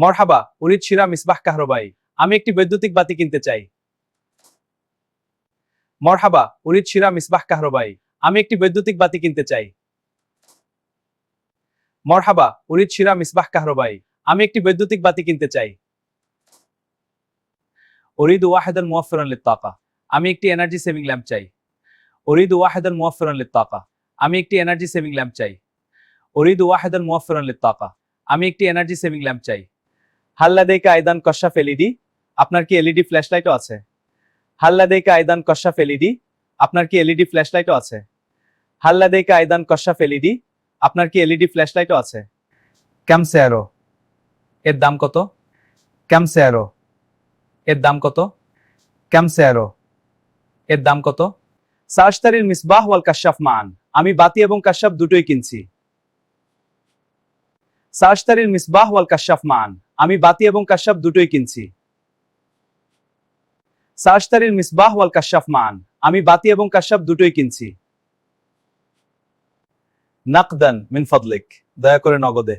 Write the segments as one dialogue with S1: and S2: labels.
S1: মরহাবা, উরিদ শিরা মিসবাহ কাহরবাই। আমি একটি বৈদ্যুতিক বাতি কিনতে চাই। মরহাবা, উরিদ শিরা মিসবাহ কাহরবাই। আমি একটি বৈদ্যুতিক বাতি কিনতে চাই। মরহাবা, উরিদ শিরা মিসবাহ কাহরবাই। আমি একটি বৈদ্যুতিক বাতি কিনতে চাই। অরিদ ওয়াহেদান মুয়াফিরান লিত্তাকা। আমি একটি এনার্জি সেভিং ল্যাম্প চাই। অরিদ ওয়াহেদান মুয়াফিরান লিত্তাকা। আমি একটি এনার্জি সেভিং ল্যাম্প চাই। অরিদ ওয়াহেদান মুয়াফিরান লিত্তাকা। আমি একটি এনার্জি সেভিং ল্যাম্প চাই। হাল্লাদেকা আইদান কশাফ এলইডি, আপনার কি এলইডি ফ্ল্যাশ লাইটও আছে? হাল্লা হাল্লাদেকা আইদান কশাফ এলইডি, আপনার কি এলইডি ফ্ল্যাশ লাইটও আছে? হাল্লা হাল্লাদেকা আইদান কশাফ এলইডি, আপনার কি এলইডি ফ্ল্যাশ লাইটও আছে ক্যামসেয়ারো এর দাম কত? ক্যামসেয়ারো এর দাম কত? ক্যামসেয়ারো এর দাম কত? সার্শতারির মিসবাহ ওয়াল কাশাফ মান। আমি বাতি এবং কাশাফ দুটোই কিনছি। সার্শতারির মিসবাহ ওয়াল কাশাফ মান। আমি বাতি এবং কাশাফ দুটোই কিনছি। সার্শতারির মিসবাহ ওয়াল কাশাফ মান, আমি বাতি এবং কাশাফ দুটোই কিনছি। নাকদান মিন ফদলিক, দয়া করে নগদে।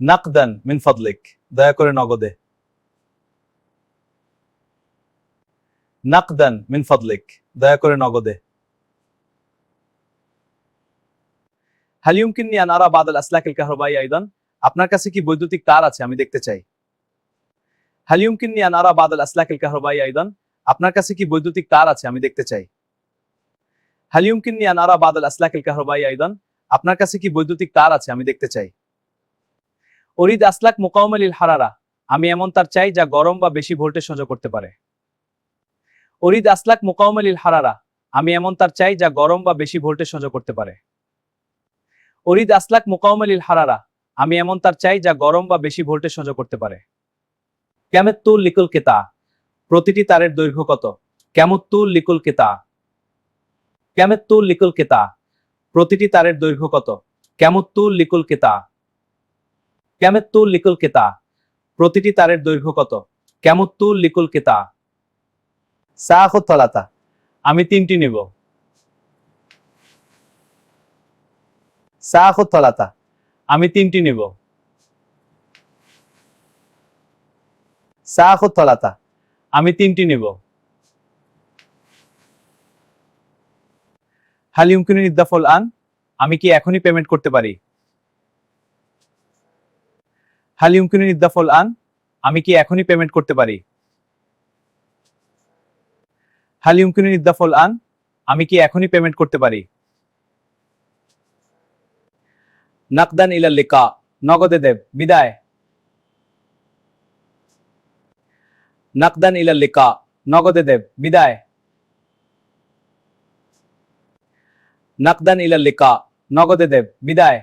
S1: নাকদান মিন ফদলিক, দয়া করে নগদে। নাকদান মিন ফদলিক, দয়া করে নগদে। হাল ইউমকিন্নি আন আরা বাদাল আসলাকিল কাহরবাই আইদান আপনার কাছে কি বৈদ্যুতিক তার আছে? আমি দেখতে চাই। হাল ইউমকিন্নি আন আরা বাদাল আসলাকিল কাহরবাই আইদান আপনার কাছে কি বৈদ্যুতিক তার আছে? আমি দেখতে চাই। হাল ইউমকিন্নি আন আরা বাদাল আসলাকিল কাহরবাই আইদান আপনার কাছে কি বৈদ্যুতিক তার আছে? আমি দেখতে চাই। অরিদ আসলাক মোকাউমালিল হারারা আমি এমন তার চাই যা গরম বা বেশি ভোল্টেজ সহ্য করতে পারে। অরিদ আসলাক মোকাউমালিল হারারা আমি এমন তার চাই যা গরম বা বেশি ভোল্টেজ সহ্য করতে পারে। অরিদ আসলাক মোকাউমালিল হারারা। আমি এমন তার চাই যা গরম বা বেশি ভোল্টেজ সহ্য করতে পারে। ক্যামেত্তুল লিকুল কেতা। প্রতিটি তারের দৈর্ঘ্য কত? ক্যামত্তুল লিকুল কেতা। ক্যামেত্তুল লিকুল কেতা। প্রতিটি তারের দৈর্ঘ্য কত? ক্যামত্তুল লিকুল কেতা। ক্যামেত্তুল লিকুল কেতা। প্রতিটি তারের দৈর্ঘ্য কত? ক্যামত্তুল লিকুল কেতা। সাহত তলাতা। আমি তিনটি নেব। সাহত তলাতা আমি তিনটি নেব। সাহত তলাতা আমি তিনটি নেব। হাল ইউমকিনু ইদ্দাফল আন, আমি কি এখনই পেমেন্ট করতে পারি? হাল ইউমকিনু ইদ্দাফল আন, আমি কি এখনই পেমেন্ট করতে পারি? হাল ইউমকিনু ইদ্দাফল আন, আমি কি এখনই পেমেন্ট করতে পারি? নাকদান লিকা, নগদে দেব, বিদায়। নাকদান লিকা, নগদে দেব, বিদায়। নাকদান লিকা, নগদে দেব, বিদায়।